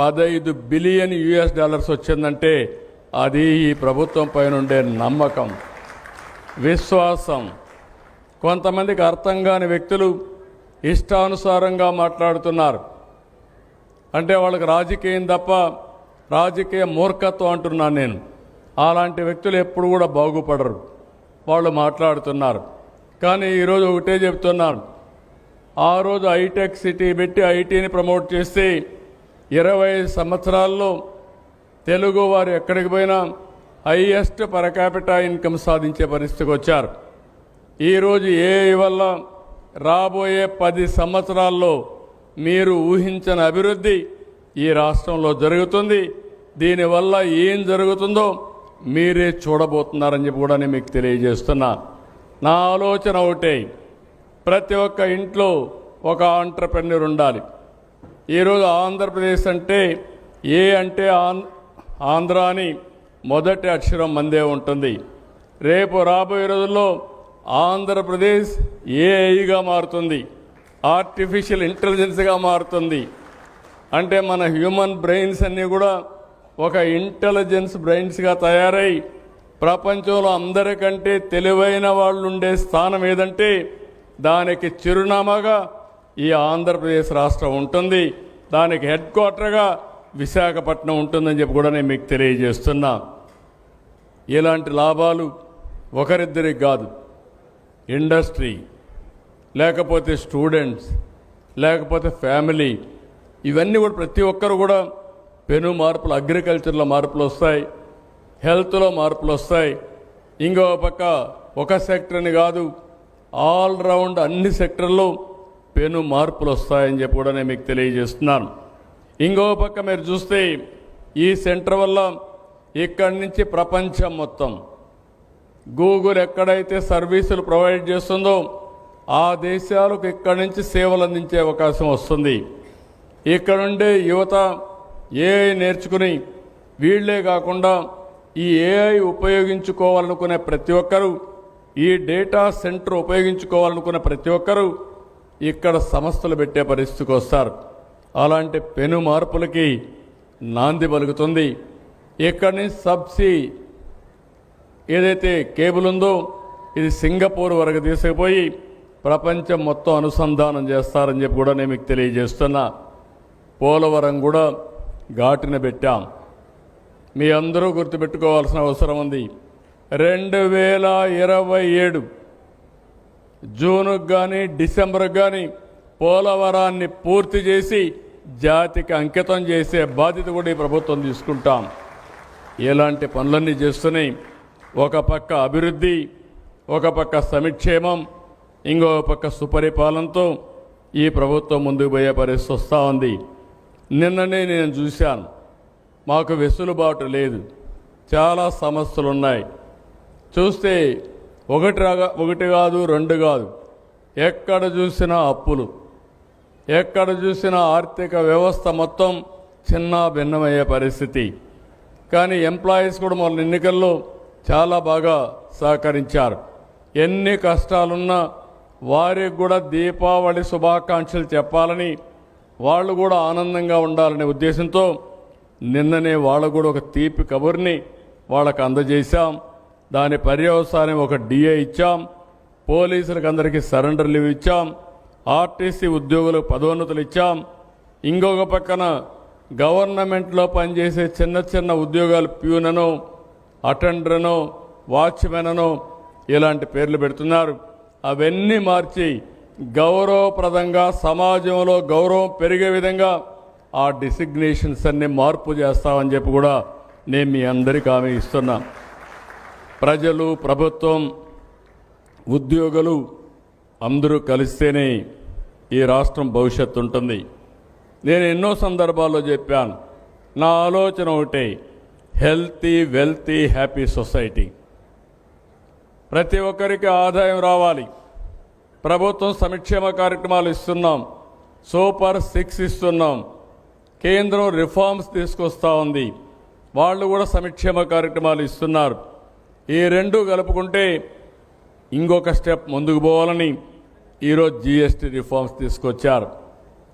పదహైదు billion US dollars వచ్చిందంటే అది ఈ ప్రభుత్వం పైన ఉండే నమ్మకం విశ్వాసం. కొంతమందికి అర్థం కాని వ్యక్తులు ఇష్టానుసారంగా మాట్లాడుతున్నారు. అంటే వాళ్ళకి రాజకీయం తప్ప రాజకీయ మూర్ఖత్వం అంటున్నాను నేను. అలాంటి వ్యక్తులు ఎప్పుడు కూడా బాగుపడరు. వాళ్ళు మాట్లాడుతున్నారు. కానీ ఈరోజు ఒకటే చెప్తున్నాను ఆ రోజు హైటెక్ సిటీ పెట్టి ఐటీని ప్రమోట్ చేస్తే ఇరవై సంవత్సరాల్లో తెలుగు వారు ఎక్కడికి పోయినా హైయెస్ట్ పరకాపిటా ఇన్కమ్ సాధించే పరిస్థితికి వచ్చారు. ఈరోజు ఏ వల్ల రాబోయే పది సంవత్సరాల్లో మీరు ఊహించని అభివృద్ధి ఈ రాష్ట్రంలో జరుగుతుంది. దీనివల్ల ఏం జరుగుతుందో మీరే చూడబోతున్నారని చెప్పి కూడా నేను మీకు తెలియజేస్తున్నా. నా ఆలోచన ఒకటే ప్రతి ఒక్క ఇంట్లో ఒక ఆంటర్ప్రెన్యూర్ ఉండాలి. ఈరోజు ఆంధ్రప్రదేశ్ అంటే ఏ అంటే ఆం- ఆంధ్ర అని మొదటి అక్షరం మందే ఉంటుంది. రేపు రాబోయే రోజుల్లో ఆంధ్రప్రదేశ్ ఏఐగా మారుతుంది. ఆర్టిఫిషియల్ ఇంటెలిజెన్స్గా మారుతుంది. అంటే మన హ్యూమన్ బ్రెయిన్స్ అన్నీ కూడా ఒక ఇంటెలిజెన్స్ బ్రెయిన్స్గా తయారై ప్రపంచంలో అందరికంటే తెలివైన వాళ్ళు ఉండే స్థానం ఏదంటే దానికి చిరునామాగా ఈ ఆంధ్రప్రదేశ్ రాష్ట్రం ఉంటుంది. దానికి హెడ్ క్వార్టర్గా విశాఖపట్నం ఉంటుందని చెప్పి కూడా నేను మీకు తెలియజేస్తున్నా. ఇలాంటి లాభాలు ఒకరిద్దరికి కాదు ఇండస్ట్రీ లేకపోతే స్టూడెంట్స్ లేకపోతే ఫ్యామిలీ ఇవన్నీ కూడా ప్రతి ఒక్కరు కూడా పెను మార్పులు అగ్రికల్చర్లో మార్పులు వస్తాయి హెల్త్లో మార్పులు వస్తాయి. ఇంకో పక్క ఒక సెక్టర్ని కాదు ఆల్ రౌండ్ అన్ని సెక్టర్లో పెను మార్పులు వస్తాయని చెప్పి కూడా నేను మీకు తెలియజేస్తున్నాను. ఇంకో పక్క మీరు చూస్తే ఈ సెంటర్ వల్ల ఇక్కడి నుంచి ప్రపంచం మొత్తం. గూగుల్ ఎక్కడైతే సర్వీసులు ప్రొవైడ్ చేస్తుందో ఆ దేశాలకు ఇక్కడి నుంచి సేవలు అందించే అవకాశం వస్తుంది. ఇక్కడ ఉండే యువత ఏఐ నేర్చుకుని వీళ్ళే కాకుండా ఈ ఏఐ ఉపయోగించుకోవాలనుకునే ప్రతి ఒక్కరూ ఈ డేటా సెంటర్ ఉపయోగించుకోవాలనుకునే ప్రతి ఒక్కరూ ఇక్కడ సంస్థలు పెట్టే పరిస్థితికి వస్తారు. అలాంటి పెను మార్పులకి నాంది పలుకుతుంది. ఇక్కడి నుంచి సబ్సీ ఏదైతే కేబుల్ ఉందో ఇది సింగపూర్ వరకు తీసుకుపోయి ప్రపంచం మొత్తం అనుసంధానం చేస్తారని చెప్పి కూడా నేను మీకు తెలియజేస్తున్నా. పోలవరం కూడా ఘాటిన పెట్టాం. మీ అందరూ గుర్తుపెట్టుకోవాల్సిన అవసరం ఉంది. రెండు వేల ఇరవై ఏడు జూన్కు కానీ డిసెంబర్కు కానీ పోలవరాన్ని పూర్తి చేసి జాతికి అంకితం చేసే బాధ్యత కూడా ఈ ప్రభుత్వం తీసుకుంటాం. ఇలాంటి పనులన్నీ చేస్తున్నాయి ఒక పక్క అభివృద్ధి ఒక పక్క సమిక్షేమం ఇంకో పక్క సుపరిపాలనతో ఈ ప్రభుత్వం ముందుకు పోయే పరిస్థితి వస్తూ ఉంది. నిన్ననే నేను చూశాను. మాకు వెసులుబాటు లేదు. చాలా సమస్యలు ఉన్నాయి చూస్తే ఒకటి రాగా ఒకటి కాదు రెండు కాదు. ఎక్కడ చూసినా అప్పులు. ఎక్కడ చూసినా ఆర్థిక వ్యవస్థ మొత్తం చిన్న భిన్నమయ్యే పరిస్థితి. కానీ ఎంప్లాయీస్ కూడా మన ఎన్నికల్లో చాలా బాగా సహకరించారు. ఎన్ని కష్టాలున్నా వారికి కూడా దీపావళి శుభాకాంక్షలు చెప్పాలని వాళ్ళు కూడా ఆనందంగా ఉండాలనే ఉద్దేశంతో నిన్ననే వాళ్ళు కూడా ఒక తీపి కబుర్ని వాళ్ళకు అందజేశాం. దాని పర్యవసానం ఒక డిఏ ఇచ్చాం. పోలీసులకు అందరికీ సరెండర్ లీవ్ ఇచ్చాం. ఆర్టీసీ ఉద్యోగులకు పదోన్నతులు ఇచ్చాం. ఇంకొక పక్కన గవర్నమెంట్లో పనిచేసే చిన్న చిన్న ఉద్యోగాలు ప్యూనను అటెండర్ను వాచ్మెన్ను ఇలాంటి పేర్లు పెడుతున్నారు. అవన్నీ మార్చి గౌరవప్రదంగా సమాజంలో గౌరవం పెరిగే విధంగా ఆ డిసిగ్నేషన్స్ అన్ని మార్పు చేస్తామని చెప్పి కూడా నేను మీ అందరికీ హామీ ఇస్తున్నాను ప్రజలు ప్రభుత్వం ఉద్యోగులు అందరూ కలిస్తేనే ఈ రాష్ట్రం భవిష్యత్తు ఉంటుంది. నేను ఎన్నో సందర్భాల్లో చెప్పాను నా ఆలోచన ఒకటే హెల్తీ వెల్తీ హ్యాపీ సొసైటీ. ప్రతి ఒక్కరికి ఆదాయం రావాలి. ప్రభుత్వం సంక్షేమ కార్యక్రమాలు ఇస్తున్నాం సూపర్ సిక్స్ ఇస్తున్నాం కేంద్రం రిఫార్మ్స్ తీసుకొస్తా ఉంది. వాళ్ళు కూడా సంక్షేమ కార్యక్రమాలు ఇస్తున్నారు. ఈ రెండు కలుపుకుంటే ఇంకొక స్టెప్ ముందుకు పోవాలని ఈరోజు జీఎస్టీ రిఫార్మ్స్ తీసుకొచ్చారు.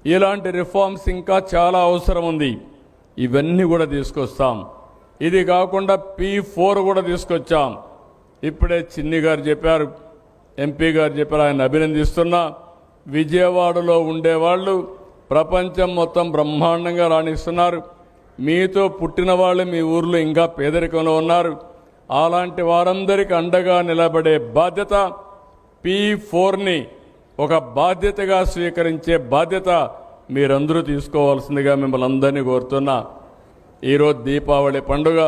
ఇలాంటి రిఫార్మ్స్ ఇంకా చాలా అవసరం ఉంది. ఇవన్నీ కూడా తీసుకొస్తాం. ఇది కాకుండా పీ ఫోర్ కూడా తీసుకొచ్చాం. ఇప్పుడే చిన్ని గారు చెప్పారు ఎంపీ గారు చెప్పారు ఆయన అభినందిస్తున్నా. విజయవాడలో ఉండేవాళ్ళు ప్రపంచం మొత్తం బ్రహ్మాండంగా రాణిస్తున్నారు. మీతో పుట్టిన వాళ్ళు మీ ఊర్లో ఇంకా పేదరికంలో ఉన్నారు. అలాంటి వారందరికీ అండగా నిలబడే బాధ్యత పీ ఫోర్ని ఒక బాధ్యతగా స్వీకరించే బాధ్యత మీరందరూ తీసుకోవాల్సిందిగా మిమ్మల్ని అందరినీ కోరుతున్నా. ఈరోజు దీపావళి పండుగ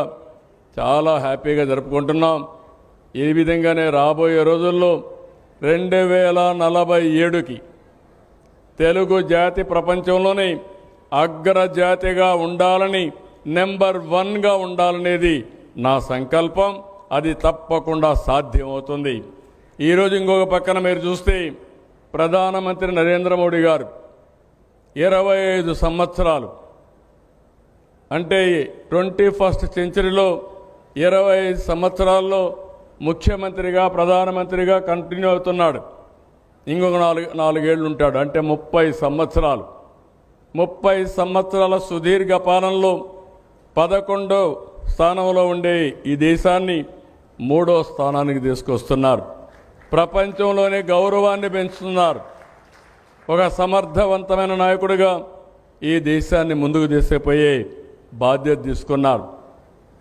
చాలా హ్యాపీగా జరుపుకుంటున్నాం. ఈ విధంగానే రాబోయే రోజుల్లో రెండు వేల నలభై ఏడుకి తెలుగు జాతి ప్రపంచంలోనే అగ్రజాతిగా ఉండాలని నెంబర్ వన్గా ఉండాలనేది నా సంకల్పం అది తప్పకుండా సాధ్యమవుతుంది. ఈరోజు ఇంకొక పక్కన మీరు చూస్తే ప్రధానమంత్రి నరేంద్ర మోడీ గారు ఇరవై ఐదు సంవత్సరాలు అంటే ట్వంటీ ఫస్ట్ సెంచరీలో ఇరవై ఐదు సంవత్సరాల్లో ముఖ్యమంత్రిగా ప్రధానమంత్రిగా కంటిన్యూ అవుతున్నాడు. ఇంకొక నాలుగు నాలుగేళ్ళు ఉంటాడు అంటే ముప్పై సంవత్సరాలు. ముప్పై సంవత్సరాల సుదీర్ఘ పాలనలో పదకొండో స్థానంలో ఉండే ఈ దేశాన్ని మూడో స్థానానికి తీసుకొస్తున్నారు. ప్రపంచంలోనే గౌరవాన్ని పెంచుతున్నారు. ఒక సమర్థవంతమైన నాయకుడిగా ఈ దేశాన్ని ముందుకు తీసుకుపోయే బాధ్యత తీసుకున్నారు.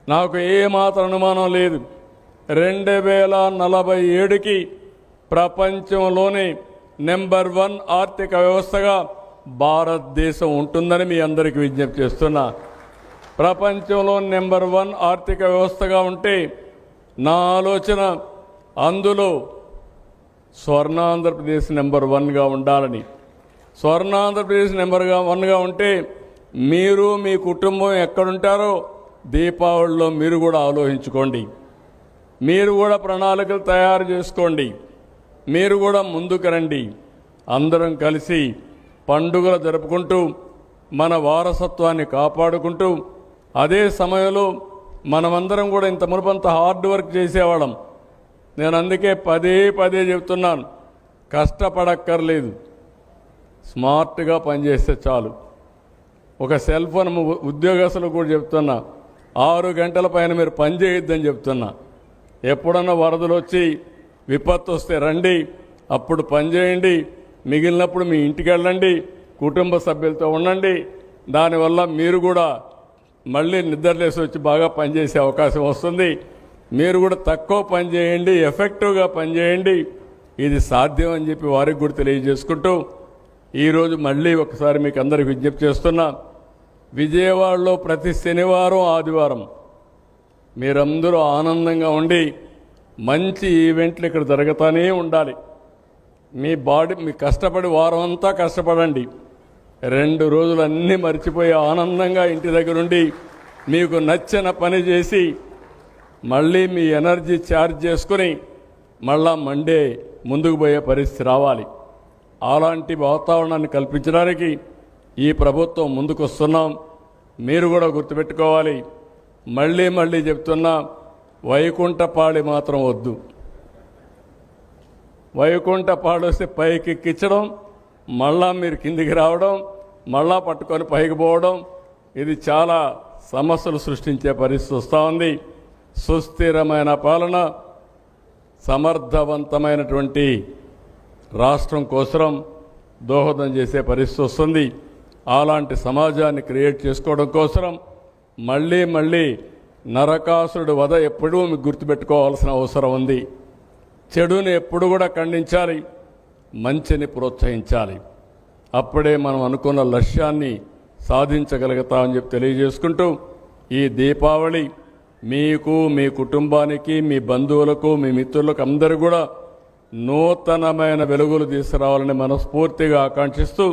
నాకు ఏమాత్రం అనుమానం లేదు. రెండు వేల నలభై ఏడుకి ప్రపంచంలోనే నెంబర్ వన్ ఆర్థిక వ్యవస్థగా భారతదేశం ఉంటుందని మీ అందరికీ విజ్ఞప్తి చేస్తున్నా. ప్రపంచంలో నెంబర్ వన్ ఆర్థిక వ్యవస్థగా ఉంటే నా ఆలోచన అందులో స్వర్ణ ఆంధ్రప్రదేశ్ నెంబర్ వన్గా ఉండాలని. స్వర్ణ ఆంధ్రప్రదేశ్ నెంబర్గా వన్గా ఉంటే మీరు మీ కుటుంబం ఎక్కడుంటారో దీపావళిలో మీరు కూడా ఆలోచించుకోండి. మీరు కూడా ప్రణాళికలు తయారు చేసుకోండి. మీరు కూడా ముందుకు రండి. అందరం కలిసి పండుగలు జరుపుకుంటూ మన వారసత్వాన్ని కాపాడుకుంటూ అదే సమయంలో మనమందరం కూడా ఇంత మునుపంత హార్డ్ వర్క్ చేసేవాళ్ళం. నేను అందుకే పదే పదే చెప్తున్నాను కష్టపడక్కర్లేదు. స్మార్ట్గా పనిచేస్తే చాలు. ఒక సెల్ ఫోన్ ఉద్యోగస్తులు కూడా చెప్తున్నా ఆరు గంటల పైన మీరు పని చేయొద్దని చెప్తున్నా. ఎప్పుడన్నా వరదలు వచ్చి విపత్తు వస్తే రండి అప్పుడు పని చేయండి మిగిలినప్పుడు మీ ఇంటికి వెళ్ళండి కుటుంబ సభ్యులతో ఉండండి. దానివల్ల మీరు కూడా మళ్ళీ నిద్రలేసి వచ్చి బాగా పనిచేసే అవకాశం వస్తుంది. మీరు కూడా తక్కువ పని చేయండి ఎఫెక్టివ్గా పనిచేయండి ఇది సాధ్యం అని చెప్పి వారికి కూడా తెలియజేసుకుంటూ ఈరోజు మళ్ళీ ఒకసారి మీకు అందరికి విజ్ఞప్తి చేస్తున్నా. విజయవాడలో ప్రతి శనివారం ఆదివారం మీరందరూ ఆనందంగా ఉండి మంచి ఈవెంట్లు ఇక్కడ జరుగుతూనే ఉండాలి. మీ బాడీ మీ కష్టపడి వారం అంతా కష్టపడండి. రెండు రోజులు అన్నీ మర్చిపోయి ఆనందంగా ఇంటి దగ్గరుండి మీకు నచ్చిన పని చేసి మళ్ళీ మీ ఎనర్జీ ఛార్జ్ చేసుకుని మళ్ళా మండే ముందుకు పోయే పరిస్థితి రావాలి. అలాంటి వాతావరణాన్ని కల్పించడానికి ఈ ప్రభుత్వం ముందుకు వస్తున్నాం మీరు కూడా గుర్తుపెట్టుకోవాలి. మళ్ళీ మళ్ళీ చెప్తున్నా వైకుంఠపాళి మాత్రం వద్దు. వైకుంఠపాడు వస్తే పైకి ఎక్కించడం మళ్ళా మీరు కిందికి రావడం మళ్ళా పట్టుకొని పైకి పోవడం ఇది చాలా సమస్యలు సృష్టించే పరిస్థితి వస్తూ ఉంది. సుస్థిరమైన పాలన సమర్థవంతమైనటువంటి రాష్ట్రం కోసం దోహదం చేసే పరిస్థితి వస్తుంది. అలాంటి సమాజాన్ని క్రియేట్ చేసుకోవడం కోసం మళ్ళీ మళ్ళీ నరకాసురుడు వధ ఎప్పుడూ మీకు గుర్తుపెట్టుకోవాల్సిన అవసరం ఉంది. చెడుని ఎప్పుడు కూడా ఖండించాలి. మంచిని ప్రోత్సహించాలి. అప్పుడే మనం అనుకున్న లక్ష్యాన్ని సాధించగలుగుతామని చెప్పి తెలియజేసుకుంటూ ఈ దీపావళి మీకు మీ కుటుంబానికి మీ బంధువులకు మీ మిత్రులకు అందరూ కూడా నూతనమైన వెలుగులు తీసుకురావాలని మనస్ఫూర్తిగా ఆకాంక్షిస్తూ